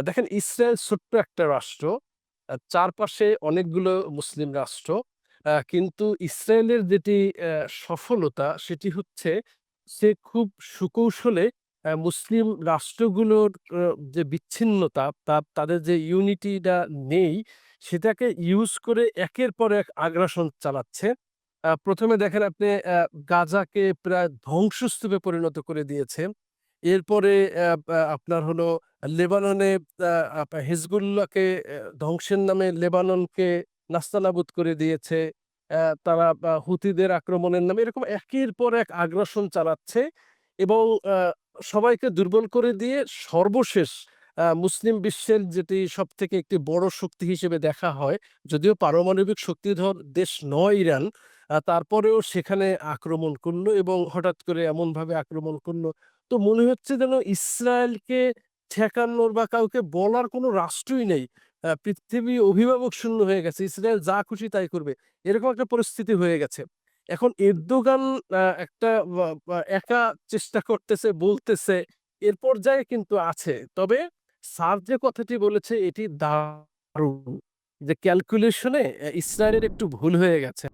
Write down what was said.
দেখেন ইসরায়েল ছোট্ট একটা রাষ্ট্র। চারপাশে অনেকগুলো মুসলিম রাষ্ট্র। কিন্তু ইসরায়েলের যেটি সফলতা সেটি হচ্ছে সে খুব সুকৌশলে মুসলিম রাষ্ট্রগুলোর যে বিচ্ছিন্নতা তা, তাদের যে ইউনিটিটা নেই, সেটাকে ইউজ করে একের পর এক আগ্রাসন চালাচ্ছে। প্রথমে দেখেন আপনি গাজাকে প্রায় ধ্বংসস্তূপে পরিণত করে দিয়েছে। এরপরে আপনার হলো লেবাননে হিজবুল্লাহকে ধ্বংসের নামে লেবাননকে নাস্তানাবুদ করে দিয়েছে। তারা হুতিদের আক্রমণের নামে এরকম একের পর এক আগ্রাসন চালাচ্ছে এবং সবাইকে দুর্বল করে দিয়ে সর্বশেষ মুসলিম বিশ্বের যেটি সব থেকে একটি বড় শক্তি হিসেবে দেখা হয়, যদিও পারমাণবিক শক্তিধর দেশ নয় ইরান, তারপরেও সেখানে আক্রমণ করল এবং হঠাৎ করে এমনভাবে আক্রমণ করল। তো মনে হচ্ছে যেন ইসরায়েলকে ঠেকানোর বা কাউকে বলার কোনো রাষ্ট্রই নেই। পৃথিবী অভিভাবক শূন্য হয়ে গেছে। ইসরায়েল যা খুশি তাই করবে। এরকম একটা পরিস্থিতি হয়ে গেছে। এখন এরদোগান একটা একা চেষ্টা করতেছে, বলতেছে, এর পর্যায়ে কিন্তু আছে। তবে স্যার যে কথাটি বলেছে এটি দারুণ যে ক্যালকুলেশনে ইসরায়েলের একটু ভুল হয়ে গেছে।